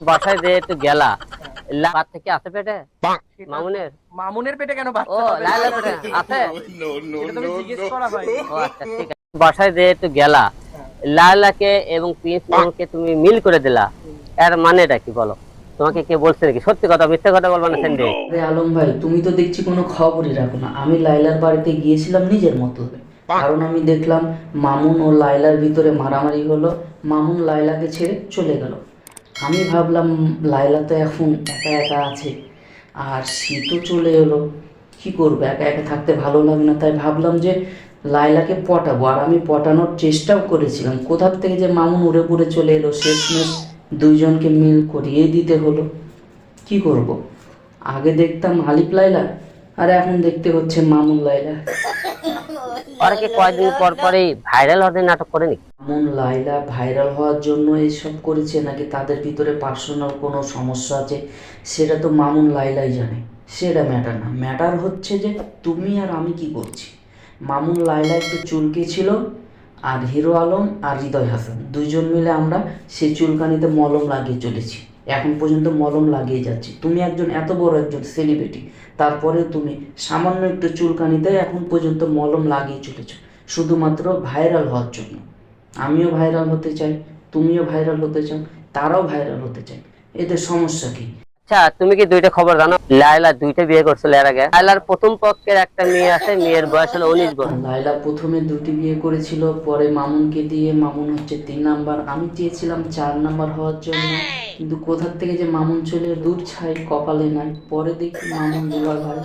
বাসায় যে একটু গেলা আছে পেটে? মামুনের? মামুনের পেটে কেন ও আছে? বাসায় যে একটু গেলা লালাকে এবং প্রিন্স মামুনকে তুমি মিল করে দিলা এর মানেটা কি বলো? তোমাকে কে বলছে নাকি? সত্যি কথা মিথ্যা কথা বলবা না সেন্ডে। আলম ভাই তুমি তো দেখছি কোনো খবরই রাখো না। আমি লাইলার বাড়িতে গিয়েছিলাম নিজের মতো। কারণ আমি দেখলাম মামুন ও লাইলার ভিতরে মারামারি হলো। মামুন লাইলাকে ছেড়ে চলে গেল। আমি ভাবলাম লাইলা তো এখন একা একা আছে, আর তো চলে এলো। কি করব, একা একা থাকতে ভালো লাগে না। তাই ভাবলাম যে লাইলাকে পটাবো, আর আমি পটানোর চেষ্টাও করেছিলাম। কোথার থেকে যে মামুন উড়ে পুড়ে চলে এলো, শেষমেশ দুইজনকে মিল করিয়ে দিতে হলো। কি করব? আগে দেখতাম আলিফ লাইলা আর এখন দেখতে হচ্ছে মামুন লাইলা কয়েকদিন পর পরেই ভাইরাল ভাইরাল হওয়ার জন্য করেছে নাকি তাদের ভিতরে পার্সোনাল কোনো সমস্যা আছে? সেটা তো মামুন জানে। সেটা ম্যাটার না। ম্যাটার হচ্ছে যে তুমি আর আমি কি করছি? মামুন লাইলা একটু চুলকে ছিল, আর হিরো আলম আর হৃদয় হাসান। দুইজন মিলে আমরা সেই চুলকানিতে মলম লাগিয়ে চলেছি। এখন পর্যন্ত মলম লাগিয়ে যাচ্ছি। তুমি একজন এত বড় একজন সেলিব্রিটি তারপরে তুমি সামান্য একটু চুলকানিতে এখন পর্যন্ত মলম লাগিয়ে চলেছ। শুধুমাত্র ভাইরাল হওয়ার জন্য। আমিও ভাইরাল হতে চাই, তুমিও ভাইরাল হতে চাও, তারাও ভাইরাল হতে চায়। এদের সমস্যা কি? আচ্ছা তুমি কি দুইটা খবর জানো? লাইলা দুইটা বিয়ে করছিল এর আগে। লাইলার প্রথম পক্ষের একটা মেয়ে আছে, মেয়ের বয়স হলো উনিশ বছর। লাইলা প্রথমে দুটি বিয়ে করেছিল, পরে মামুনকে দিয়ে মামুন হচ্ছে তিন নাম্বার। আমি চেয়েছিলাম চার নাম্বার হওয়ার জন্য, কিন্তু কোথার থেকে যে মামুন চলে, দূর ছাই কপালে নাই। পরে দেখি মামুন দুবার ভাই।